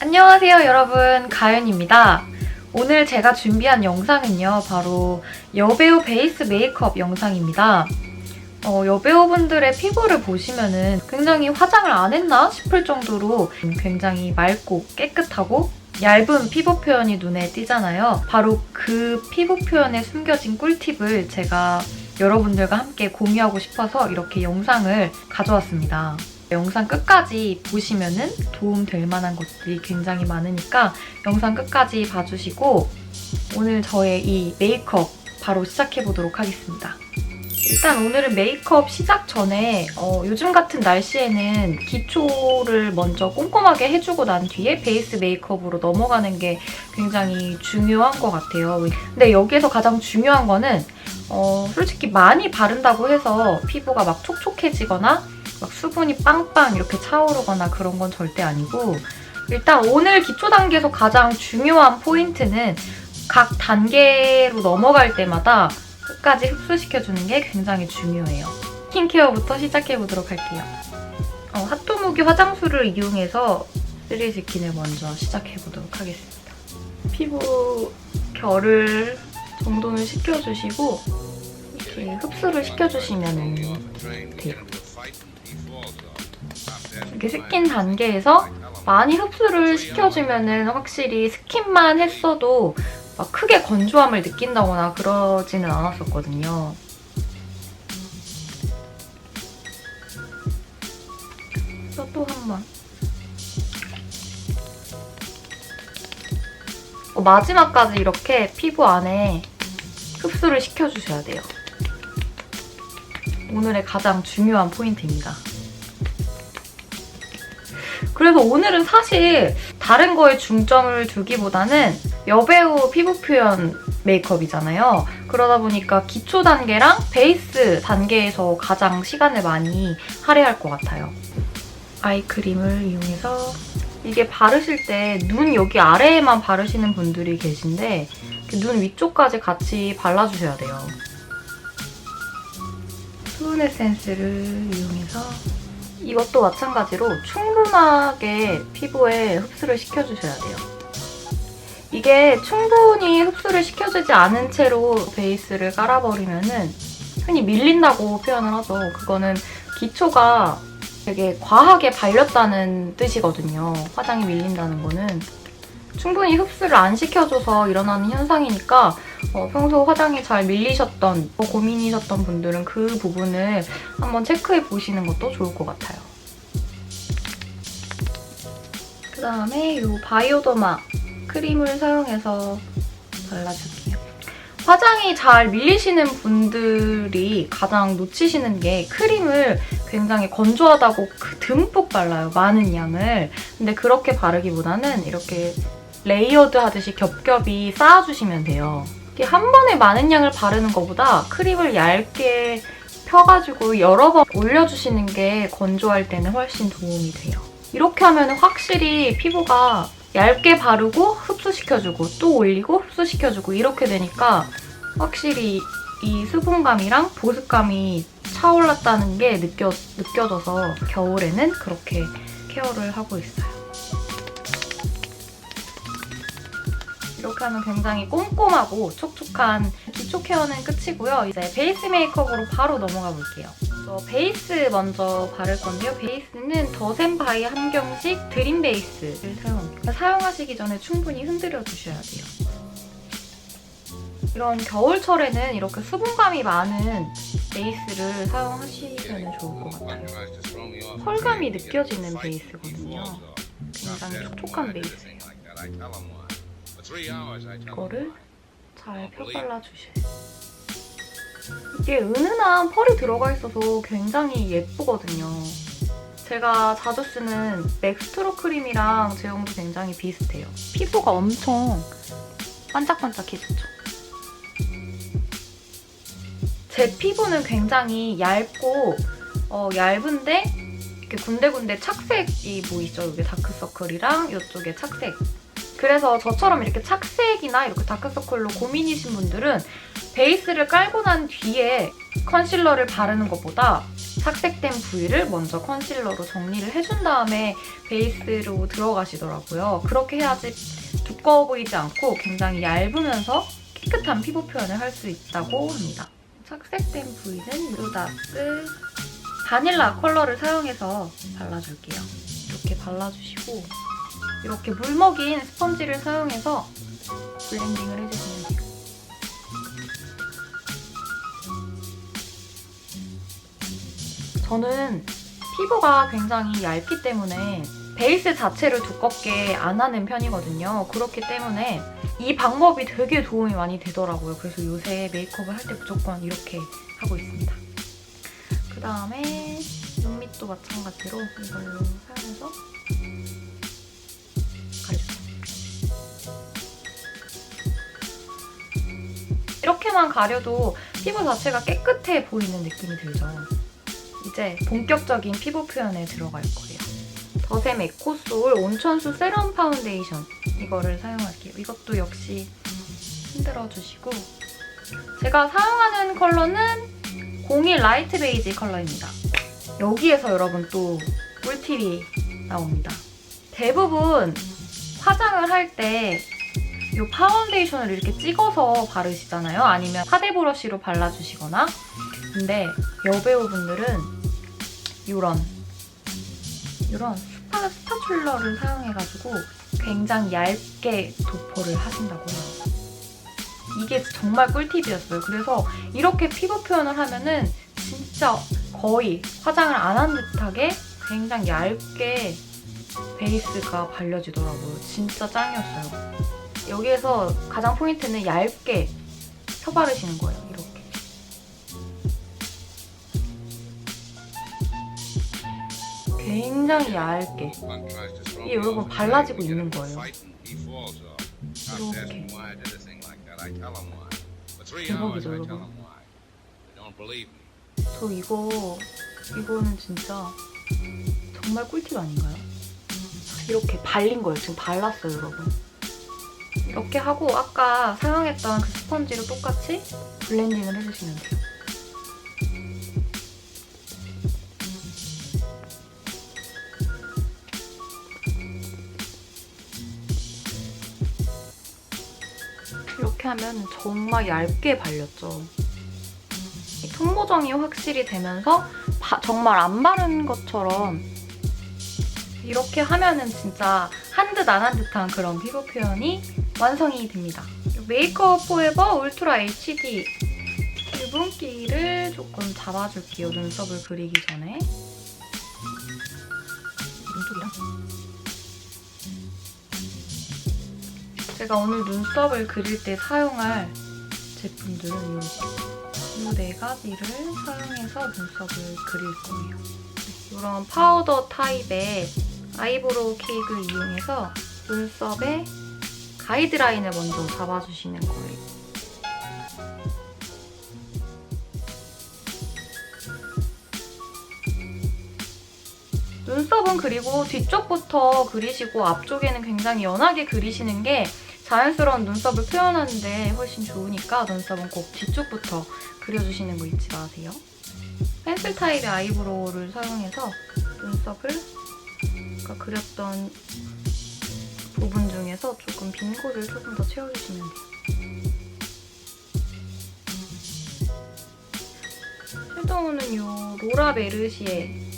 안녕하세요 여러분 가연입니다. 오늘 제가 준비한 영상은요 바로 여배우 베이스 메이크업 영상입니다. 어, 여배우분들의 피부를 보시면은 굉장히 화장을 안 했나 싶을 정도로 굉장히 맑고 깨끗하고 얇은 피부 표현이 눈에 띄잖아요. 바로 그 피부 표현에 숨겨진 꿀팁을 제가 여러분들과 함께 공유하고 싶어서 이렇게 영상을 가져왔습니다. 영상 끝까지 보시면은 도움 될 만한 것들이 굉장히 많으니까 영상 끝까지 봐주시고 오늘 저의 이 메이크업 바로 시작해 보도록 하겠습니다. 일단 오늘은 메이크업 시작 전에 어, 요즘 같은 날씨에는 기초를 먼저 꼼꼼하게 해주고 난 뒤에 베이스 메이크업으로 넘어가는 게 굉장히 중요한 것 같아요. 근데 여기에서 가장 중요한 거는 어, 솔직히 많이 바른다고 해서 피부가 막 촉촉해지거나 막 수분이 빵빵 이렇게 차오르거나 그런 건 절대 아니고 일단 오늘 기초 단계에서 가장 중요한 포인트는 각 단계로 넘어갈 때마다 끝까지 흡수시켜주는 게 굉장히 중요해요. 스킨케어부터 시작해보도록 할게요. 어, 핫도무기 화장수를 이용해서 3스킨을 먼저 시작해보도록 하겠습니다. 피부 결을 정돈을 시켜주시고 이렇게 흡수를 시켜주시면 돼요. 이렇게 스킨 단계에서 많이 흡수를 시켜주면은 확실히 스킨만 했어도 막 크게 건조함을 느낀다거나 그러지는 않았었거든요. 그래서 또 한 번. 어, 마지막까지 이렇게 피부 안에 흡수를 시켜주셔야 돼요. 오늘의 가장 중요한 포인트입니다. 그래서 오늘은 사실 다른 거에 중점을 두기보다는 여배우 피부 표현 메이크업이잖아요. 그러다 보니까 기초 단계랑 베이스 단계에서 가장 시간을 많이 할애할 것 같아요. 아이크림을 이용해서 이게 바르실 때 눈 여기 아래에만 바르시는 분들이 계신데 눈 위쪽까지 같이 발라주셔야 돼요. 수분 에센스를 이용해서 이것도 마찬가지로 충분하게 피부에 흡수를 시켜주셔야 돼요. 이게 충분히 흡수를 시켜주지 않은 채로 베이스를 깔아버리면은 흔히 밀린다고 표현을 하죠. 그거는 기초가 되게 과하게 발렸다는 뜻이거든요. 화장이 밀린다는 거는. 충분히 흡수를 안 시켜줘서 일어나는 현상이니까 어, 평소 화장이 잘 밀리셨던 뭐 고민이셨던 분들은 그 부분을 한번 체크해 보시는 것도 좋을 것 같아요. 그 다음에 이 바이오더마 크림을 사용해서 발라줄게요. 화장이 잘 밀리시는 분들이 가장 놓치시는 게 크림을 굉장히 건조하다고 그 듬뿍 발라요. 많은 양을. 근데 그렇게 바르기보다는 이렇게 레이어드 하듯이 겹겹이 쌓아주시면 돼요. 한 번에 많은 양을 바르는 것보다 크림을 얇게 펴가지고 여러 번 올려주시는 게 건조할 때는 훨씬 도움이 돼요. 이렇게 하면 확실히 피부가 얇게 바르고 흡수시켜주고 또 올리고 흡수시켜주고 이렇게 되니까 확실히 이 수분감이랑 보습감이 차올랐다는 게 느껴, 느껴져서 겨울에는 그렇게 케어를 하고 있어요. 이렇게 하면 굉장히 꼼꼼하고 촉촉한 기초 케어는 끝이고요. 이제 베이스 메이크업으로 바로 넘어가 볼게요. 저 베이스 먼저 바를 건데요. 베이스는 더센바이 함경식 드림 베이스를 사용합니다. 사용하시기 전에 충분히 흔들어 주셔야 돼요. 이런 겨울철에는 이렇게 수분감이 많은 베이스를 사용하시면 좋을 것 같아요. 펄감이 느껴지는 베이스거든요. 굉장히 촉촉한 베이스예요. 이거를 잘 펴발라 주셔요. 이게 은은한 펄이 들어가 있어서 굉장히 예쁘거든요. 제가 자주 쓰는 맥스트로 크림이랑 제형도 굉장히 비슷해요. 피부가 엄청 반짝반짝해졌죠. 제 피부는 굉장히 얇고 어, 얇은데 이렇게 군데군데 착색이 보이죠? 여기 다크서클이랑 이쪽에 착색. 그래서 저처럼 이렇게 착색이나 이렇게 다크서클로 고민이신 분들은 베이스를 깔고 난 뒤에 컨실러를 바르는 것보다 착색된 부위를 먼저 컨실러로 정리를 해준 다음에 베이스로 들어가시더라고요. 그렇게 해야지 두꺼워 보이지 않고 굉장히 얇으면서 깨끗한 피부 표현을 할 수 있다고 합니다. 착색된 부위는 루다스 바닐라 컬러를 사용해서 발라줄게요. 이렇게 발라주시고 이렇게 물 먹인 스펀지를 사용해서 블렌딩을 해주시면 돼요. 저는 피부가 굉장히 얇기 때문에 베이스 자체를 두껍게 안 하는 편이거든요. 그렇기 때문에 이 방법이 되게 도움이 많이 되더라고요. 그래서 요새 메이크업을 할 때 무조건 이렇게 하고 있습니다. 그 다음에 눈 밑도 마찬가지로 이걸로 사용해서 이렇게만 가려도 피부 자체가 깨끗해 보이는 느낌이 들죠. 이제 본격적인 피부 표현에 들어갈 거예요. 더샘 에코솔 온천수 세럼 파운데이션 이거를 사용할게요. 이것도 역시 흔들어 주시고 제가 사용하는 컬러는 01 라이트 베이지 컬러입니다. 여기에서 여러분 또 꿀팁이 나옵니다. 대부분 화장을 할 때 이 파운데이션을 이렇게 찍어서 바르시잖아요. 아니면 파데 브러쉬로 발라주시거나 근데 여배우분들은 이런 이런 스파, 스파츌러를 사용해가지고 굉장히 얇게 도포를 하신다고 해요. 이게 정말 꿀팁이었어요. 그래서 이렇게 피부 표현을 하면은 진짜 거의 화장을 안 한 듯하게 굉장히 얇게 베이스가 발려지더라고요. 진짜 짱이었어요. 여기에서 가장 포인트는 얇게 펴바르시는 거예요. 이렇게. 굉장히 얇게. 이게 여러분 발라지고 있는 거예요. 이렇게. 대박이죠, 여러분. 저 이거 이거는 진짜 정말 꿀팁 아닌가요? 이렇게 발린 거예요. 지금 발랐어요, 여러분. 이렇게 하고 아까 사용했던 그 스펀지로 똑같이 블렌딩을 해주시면 돼요. 이렇게 하면 정말 얇게 발렸죠. 이 통보정이 확실히 되면서 바- 정말 안 바른 것처럼 이렇게 하면은 진짜 한 듯 안 한 듯한 그런 피부 표현이 완성이 됩니다. 메이크업 포에버 울트라 HD 유분기를 조금 잡아줄게요. 눈썹을 그리기 전에. 제가 오늘 눈썹을 그릴 때 사용할 제품들은 이렇게 이네 가지를 사용해서 눈썹을 그릴 거예요. 이런 파우더 타입의 아이브로우 케이크를 이용해서 눈썹에 가이드라인을 먼저 잡아주시는 거예요. 눈썹은 그리고 뒤쪽부터 그리시고 앞쪽에는 굉장히 연하게 그리시는 게 자연스러운 눈썹을 표현하는데 훨씬 좋으니까 눈썹은 꼭 뒤쪽부터 그려주시는 거 잊지 마세요. 펜슬 타입의 아이브로우를 사용해서 눈썹을 아까 그렸던 부분 중에서 조금 빈 곳을 조금 더 채워주시면 돼요. 섀도우는 이 로라 메르시의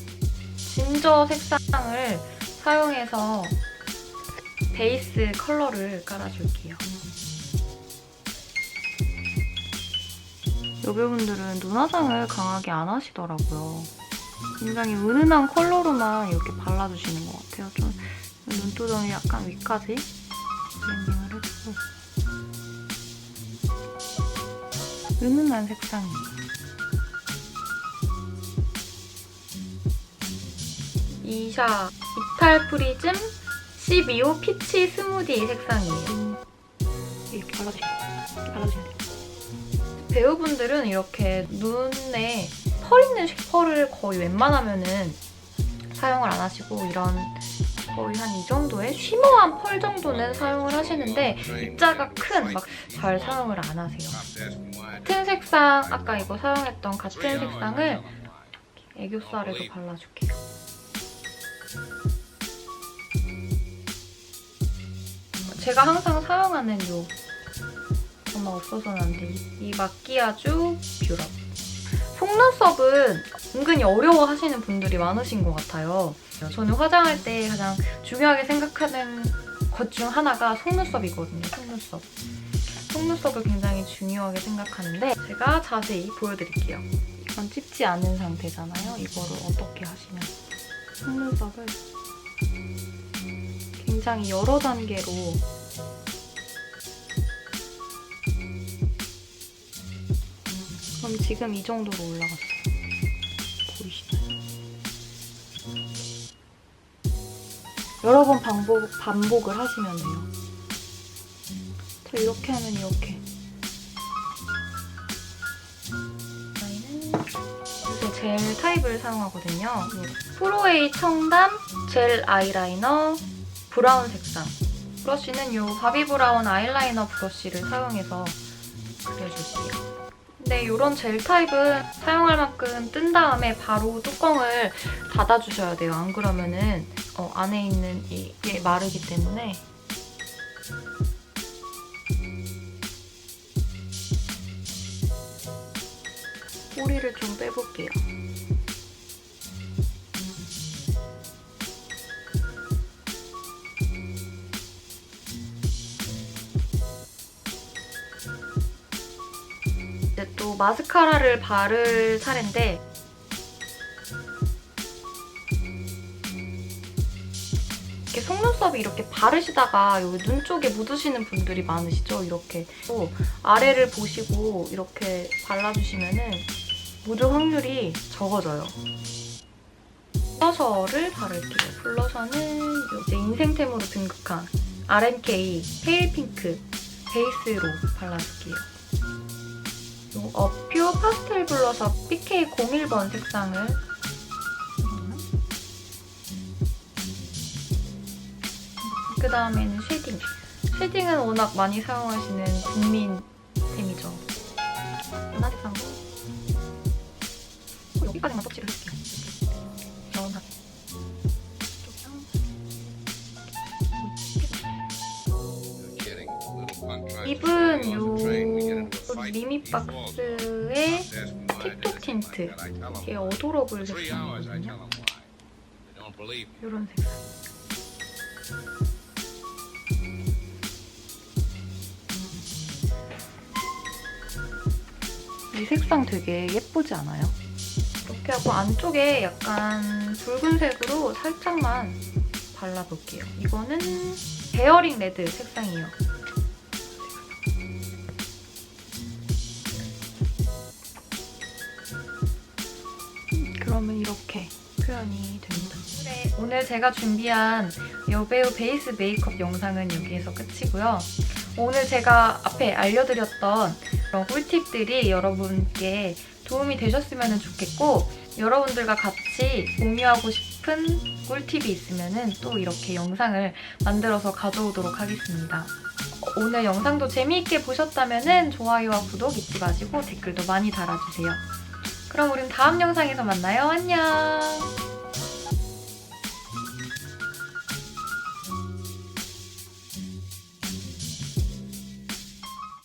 진저 색상을 사용해서 베이스 컬러를 깔아줄게요. 여배우분들은 눈화장을 강하게 안 하시더라고요. 굉장히 은은한 컬러로만 이렇게 발라주시는 것 같아요. 좀 눈두덩이 약간 위까지 블렌딩을 해주고 은은한 색상이에요. 이샤 이탈 프리즘 12호 피치 스무디 색상이에요. 이렇게 발라주세요. 발라주시면 돼요. 배우분들은 이렇게 눈에 펄 있는 쉐퍼를 거의 웬만하면은 사용을 안 하시고 이런 거의 한 이 정도의 쉬머한 펄 정도는 사용을 하시는데 입자가 큰 막 잘 사용을 안 하세요. 같은 색상 아까 이거 사용했던 같은 색상을 애교살에도 발라줄게요. 제가 항상 사용하는 요 정말 없어서는 안 돼. 이 마끼아주 뷰러. 속눈썹은 은근히 어려워하시는 분들이 많으신 것 같아요. 저는 화장할 때 가장 중요하게 생각하는 것 중 하나가 속눈썹이거든요. 속눈썹. 속눈썹을 굉장히 중요하게 생각하는데 제가 자세히 보여드릴게요. 이건 찝지 않은 상태잖아요. 이거를 어떻게 하시면 속눈썹을 굉장히 여러 단계로 그럼 지금 이 정도로 올라갔어요. 보이시나요? 여러 번 반복, 반복을 하시면 돼요. 저 이렇게 하면 이렇게. 젤 타입을 사용하거든요. 프로웨이 청담 젤 아이라이너 브라운 색상. 브러쉬는 이 바비 브라운 아이라이너 브러쉬를 사용해서 그려줄게요. 근데 이런 젤 타입은 사용할 만큼 뜬 다음에 바로 뚜껑을 닫아주셔야 돼요. 안 그러면은 어, 안에 있는 이게 마르기 때문에 뿌리를 좀 빼볼게요. 마스카라를 바를 차례인데 이렇게 속눈썹이 이렇게 바르시다가 여기 눈 쪽에 묻으시는 분들이 많으시죠? 이렇게 또 아래를 보시고 이렇게 발라주시면은 묻을 확률이 적어져요. 블러셔를 바를게요. 블러셔는 이제 인생템으로 등극한 RMK 페일 핑크 베이스로 발라줄게요. 요 어퓨 파스텔 블러셔 PK01번 색상을 그 다음에는 쉐딩. 쉐딩은 워낙 많이 사용하시는 국민템이죠. 연한 색상으로 여기까지만 터치를 해줄게요. 연하게. 입은 요 리미박스의 틱톡 틴트. 이게 어도러블 색상이거든요. 이런 색상. 이 색상 되게 예쁘지 않아요? 이렇게 하고 안쪽에 약간 붉은색으로 살짝만 발라볼게요. 이거는 베어링 레드 색상이에요. 그러면 이렇게 표현이 됩니다. 네, 오늘 제가 준비한 여배우 베이스 메이크업 영상은 여기에서 끝이고요. 오늘 제가 앞에 알려드렸던 그런 꿀팁들이 여러분께 도움이 되셨으면 좋겠고 여러분들과 같이 공유하고 싶은 꿀팁이 있으면 또 이렇게 영상을 만들어서 가져오도록 하겠습니다. 오늘 영상도 재미있게 보셨다면 좋아요와 구독 잊지 마시고 댓글도 많이 달아주세요. 그럼 우린 다음 영상에서 만나요. 안녕!